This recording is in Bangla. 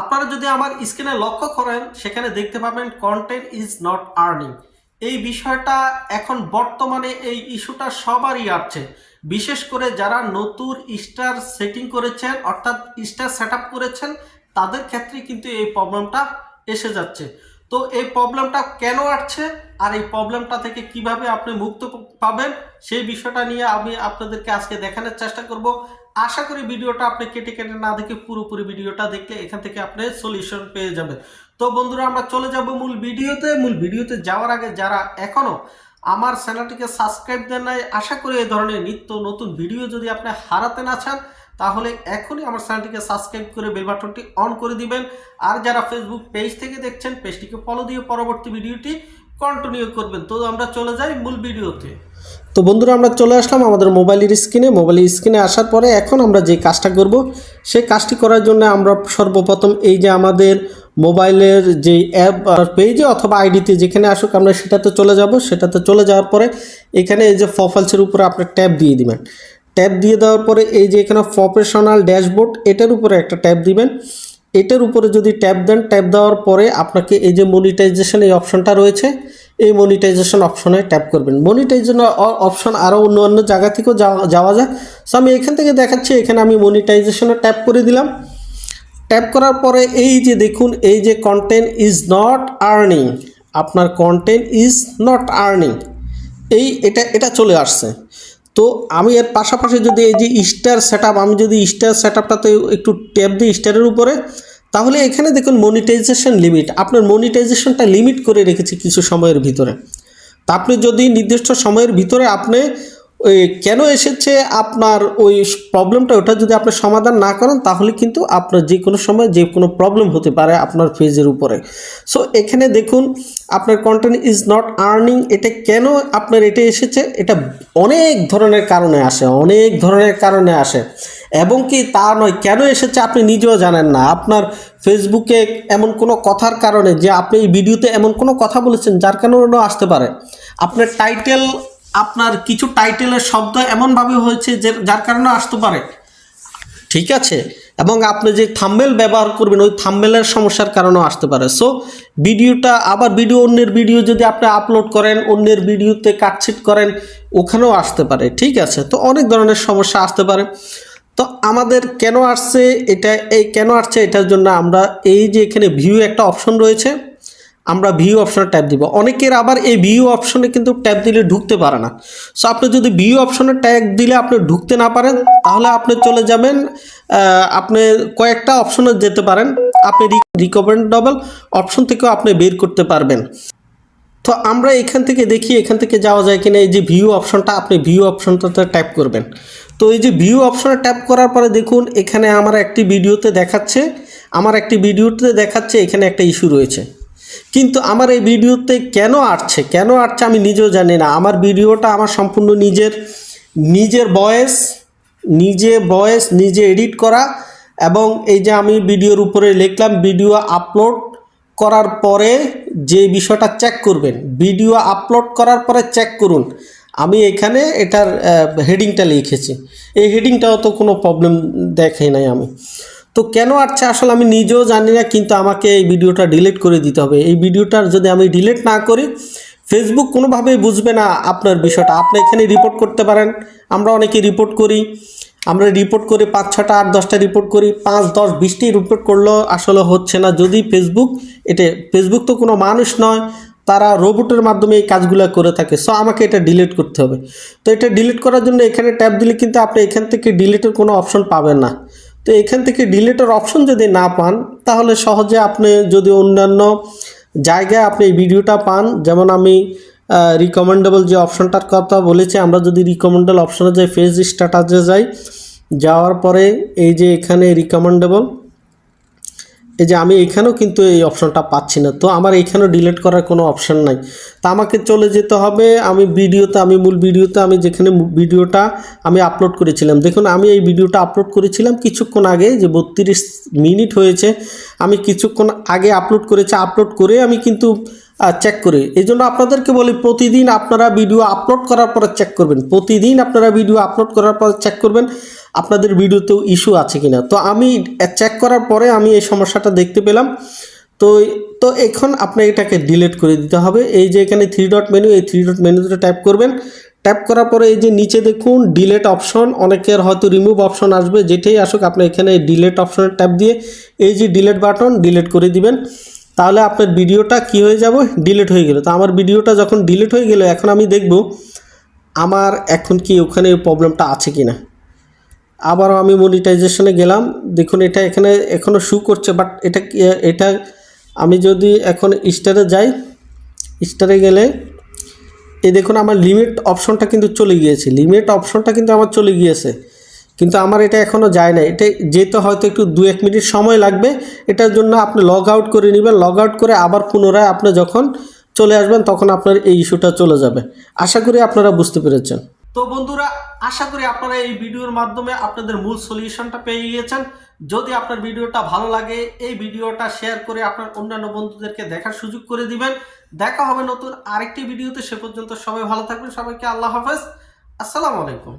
আপনারা যদি আমার স্ক্রিনে লক্ষ্য করেন, সেখানে দেখতে পাবেন কন্টেন্ট ইজ নট আর্নিং এই বিষয়টা এখন বর্তমানে এই ইস্যুটা সবারই আসছে বিশেষ করে যারা নতুন স্টার সেটিং করেছেন, অর্থাৎ স্টার সেট করেছেন, তাদের ক্ষেত্রে কিন্তু এই প্রবলেমটা এসে যাচ্ছে। তো এই প্রবলেমটা কেন আসছে আর এই প্রবলেমটা থেকে কীভাবে আপনি মুক্ত পাবেন, সেই বিষয়টা নিয়ে আমি আপনাদেরকে আজকে দেখানোর চেষ্টা করব। আশা করি ভিডিওটা আপনি কেটে কেটে না দেখে পুরোপুরি ভিডিওটা দেখলে এখান থেকে আপনি সলিউশন পেয়ে যাবেন। তো বন্ধুরা, আমরা চলে যাব মূল ভিডিওতে। মূল ভিডিওতে যাওয়ার আগে যারা এখনও আমার চ্যানেলটিকে সাবস্ক্রাইব দেন নাই, আশা করি এই ধরনের নিত্য নতুন ভিডিও যদি আপনি হারাতে না চান তাহলে এখনই আমার চ্যানেলটিকে সাবস্ক্রাইব করে বেল বাটনটি অন করে দিবেন। আর যারা ফেসবুক পেজ থেকে দেখছেন পেজটিকে ফলো দিয়ে পরবর্তী ভিডিওটি কন্টিনিউ করবেন। তো আমরা চলে যাই মূল ভিডিওতে। তো বন্ধুরা, আমরা চলে আসলাম আমাদের মোবাইলের স্ক্রিনে। মোবাইলের স্ক্রিনে আসার পরে এখন আমরা যে কাজটা করব, সেই কাজটি করার জন্য আমরা সর্বপ্রথম এই যে আমাদের মোবাইলের যে অ্যাপ পেজে অথবা আইডিতে যেখানে আসুক আমরা সেটাতে চলে যাব। সেটাতে চলে যাওয়ার পরে এখানে এই যে প্রোফাইলসের উপরে আপনার ট্যাব দিয়ে দিবেন। ট্যাব দিয়ে দেওয়ার পরে এই যে এখানে প্রফেশনাল ড্যাশবোর্ড এটার উপরে একটা ট্যাব দিবেন। এটার উপরে যদি ট্যাব দেন, ট্যাব দেওয়ার পরে আপনাকে এই যে মনিটাইজেশন এই অপশনটা রয়েছে, এই মনিটাইজেশন অপশনে ট্যাপ করবেন। মনিটাইজেশন অপশন আরও অন্য অন্য জায়গা থেকেও যাওয়া যায়। সো আমি এখান থেকে দেখাচ্ছি, এখানে আমি মনিটাইজেশনে ট্যাপ করে দিলাম। ট্যাপ করার পরে এই যে দেখুন, এই যে কন্টেন্ট ইজ নট আর্নিং আপনার কন্টেন্ট ইজ নট আর্নিং এই, এটা এটা চলে আসছে। তো আমি এর পাশাপাশি যদি এই যে স্টার সেট আমি যদি স্টার সেট আপটাতে একটু ট্যাপ দিই স্টারের উপরে, তাহলে এখানে দেখুন মনিটাইজেশন লিমিট আপনার মনিটাইজেশনটা লিমিট করে রেখেছি কিছু সময়ের ভিতরে। তা আপনি যদি নির্দিষ্ট সময়ের ভিতরে আপনি কেন এসেছে আপনার ওই প্রবলেমটা, ওটা যদি আপনি সমাধান না করেন, তাহলে কিন্তু আপনার যে কোনো সময় যে কোনো প্রবলেম হতে পারে আপনার ফেজের উপরে। সো এখানে দেখুন, আপনার কন্টেন্ট ইজ নট আর্নিং এটা কেন আপনার এটা এসেছে? এটা অনেক ধরনের কারণে আসে, অনেক ধরনের কারণে আসে। এবং কি তা নয়, কেন এসেছে আপনি নিজেও জানেন না। আপনার ফেসবুকে এমন কোনো কথার কারণে যে আপনি এই ভিডিওতে এমন কোনো কথা বলেছেন, যার কারণেও আসতে পারে। আপনার টাইটেল আপনার কিছু টাইটেলের শব্দ এমনভাবে হয়েছে যে, যার কারণে আসতে পারে। ঠিক আছে? এবং আপনি যে থাম্বেল ব্যবহার করবেন, ওই থাম্বেলের সমস্যার কারণেও আসতে পারে। সো ভিডিওটা, আবার ভিডিও, অন্যের ভিডিও যদি আপনি আপলোড করেন, অন্যের ভিডিওতে কাটছিট করেন, ওখানেও আসতে পারে। ঠিক আছে? তো অনেক ধরনের সমস্যা আসতে পারে। তো আমাদের কেন আসছে, এটা, এই কেন আসছে, এটার জন্য আমরা এই যে এখানে ভিউ একটা অপশন রয়েছে আমরা ভিউ অপশনে ট্যাপ দিব। অনেকের আবার এই ভিউ অপশনে কিন্তু ট্যাপ দিলে ঢুকতে পারে না। সো আপনি যদি ভিউ অপশনে ট্যাগ দিলে আপনি ঢুকতে না পারেন, তাহলে আপনি চলে যাবেন আপনি কয়েকটা অপশনে যেতে পারেন। আপনি রিকমেন্ডেবল অপশন থেকেও আপনি বের করতে পারবেন। তো আমরা এখান থেকে দেখি, এখান থেকে যাওয়া যায় কিনা। এই যে ভিউ অপশনটা আপনি ভিউ অপশনটাতে ট্যাপ করবেন। তো এই যে ভিউ অপশনে ট্যাপ করার পরে দেখুন, এখানে আমার একটি ভিডিওতে দেখাচ্ছে। আমার একটি ভিডিওতে দেখাচ্ছে, এখানে একটা ইস্যু রয়েছে। কিন্তু আমার এই ভিডিওতে কেন আসছে? কেন আসছে আমি নিজেও জানি না। আমার ভিডিওটা আমার সম্পূর্ণ নিজের নিজের বয়েস, নিজে ভয়েস নিজে এডিট করা এবং এই যে আমি ভিডিওর উপরে লিখলাম, ভিডিও আপলোড করার পরে যে বিষয়টা চেক করবেন, ভিডিও আপলোড করার পরে চেক করুন। আমি এখানে এটার হেডিংটা লিখেছি। এই হেডিংটাও তো কোনো প্রবলেম দেখাই নাই আমি। তো কেন আসছে আসলে আমি নিজেও জানি না, কিন্তু আমাকে এই ভিডিওটা ডিলিট করে দিতে হবে। এই ভিডিওটার যদি আমি ডিলিট না করি ফেসবুক কোনোভাবেই বুঝবে না আপনার বিষয়টা। আপনি এখানে রিপোর্ট করতে পারেন, আমরা অনেকে রিপোর্ট করি। আমরা রিপোর্ট করি পাঁচ, ছটা, আট, দশটা রিপোর্ট করি, পাঁচ, দশ, বিশটি রিপোর্ট করলেও আসলে হচ্ছে না। যদি ফেসবুক এটা ফেসবুক তো কোনো মানুষ নয়, তারা রোবটের মাধ্যমে এই কাজগুলো করে থাকে। সো আমাকে এটা ডিলিট করতে হবে। তো এটা ডিলিট করার জন্য এখানে ট্যাপ দিলে কিন্তু আপনি এখান থেকে ডিলিটের কোনো অপশন পাবেন না। তো এখান থেকে ডিলেটার অপশন যদি না পান, তাহলে সহজে আপনি যদি অন্যান্য জায়গায় আপনি ভিডিওটা পান, যেমন আমি রিকমেন্ডেবল যে অপশনটার কথা বলেছি, আমরা যদি রিকমেন্ডেবল অপশনে যাই ফেস স্ট্যাটাসে যাই, যাওয়ার পরে এই যে এখানে রিকমেন্ডেবল এই যে আমি এখানেও কিন্তু এই অপশনটা পাচ্ছি না। তো আমার এখানেও ডিলিট করার কোনো অপশন নাই। তা আমাকে চলে যেতে হবে। আমি ভিডিওতে, আমি মূল ভিডিওতে, আমি যেখানে ভিডিওটা আমি আপলোড করেছিলাম। দেখুন, আমি এই ভিডিওটা আপলোড করেছিলাম কিছুক্ষণ আগে, যে বত্রিশ মিনিট হয়েছে। আমি কিছুক্ষণ আগে আপলোড করেছি। আপলোড করে আমি কিন্তু চেক করি। এই জন্য আপনাদেরকে বলি, প্রতিদিন আপনারা ভিডিও আপলোড করার পরে চেক করবেন। প্রতিদিন আপনারা ভিডিও আপলোড করার পর চেক করবেন, আপনাদের ভিডিওতেও ইস্যু আছে কিনা। তো আমি চেক করার পরে আমি এই সমস্যাটা দেখতে পেলাম। তো তো এখন আপনি এটাকে ডিলিট করে দিতে হবে। এই যে এখানে থ্রি ডট মেনু এই থ্রি ডট মেনুতে ট্যাপ করবেন। ট্যাপ করার পরে এই যে নিচে দেখুন ডিলেট অপশন অনেকের হয়তো রিমুভ অপশন আসবে, যেটাই আসুক, আপনি এখানে ডিলেট অপশনে ট্যাপ দিয়ে এই যে ডিলেট বাটন ডিলেট করে দিবেন। তাহলে আপনার ভিডিওটা কি হয়ে যাবে? ডিলিট হয়ে গেল। তো আমার ভিডিওটা যখন ডিলিট হয়ে গেল, এখন আমি দেখব আমার এখন কি ওখানে প্রবলেমটা আছে কি না আবারও আমি মনিটাইজেশনে গেলাম। দেখুন, এটা এখানে এখনও শু করছে বাট এটা এটা আমি যদি এখন স্টারে যাই স্টারে গেলে, এই দেখুন, আমার লিমিট অপশনটা কিন্তু চলে গিয়েছে। লিমিট অপশনটা কিন্তু আমার চলে গিয়েছে। কিন্তু আমার এটা এখনও যায় না এটা যেতে হয়তো একটু দু এক মিনিট সময় লাগবে, এটার জন্য আপনি লগ আউট করে নেবেন। লগ আউট করে আবার পুনরায় আপনি যখন চলে আসবেন, তখন আপনার এই ইস্যুটা চলে যাবে। আশা করি আপনারা বুঝতে পেরেছেন। তো বন্ধুরা, আশা করি আপনারা এই ভিডিওর মাধ্যমে আপনাদের মূল সলিউশনটা পেয়ে গিয়েছেন। যদি আপনার ভিডিওটা ভালো লাগে, এই ভিডিওটা শেয়ার করে আপনার অন্যান্য বন্ধুদেরকে দেখার সুযোগ করে দিবেন। দেখা হবে নতুন আরেকটি ভিডিওতে। সে পর্যন্ত সবাই ভালো থাকবেন। সবাইকে আল্লাহ হাফেজ। আসসালামু আলাইকুম।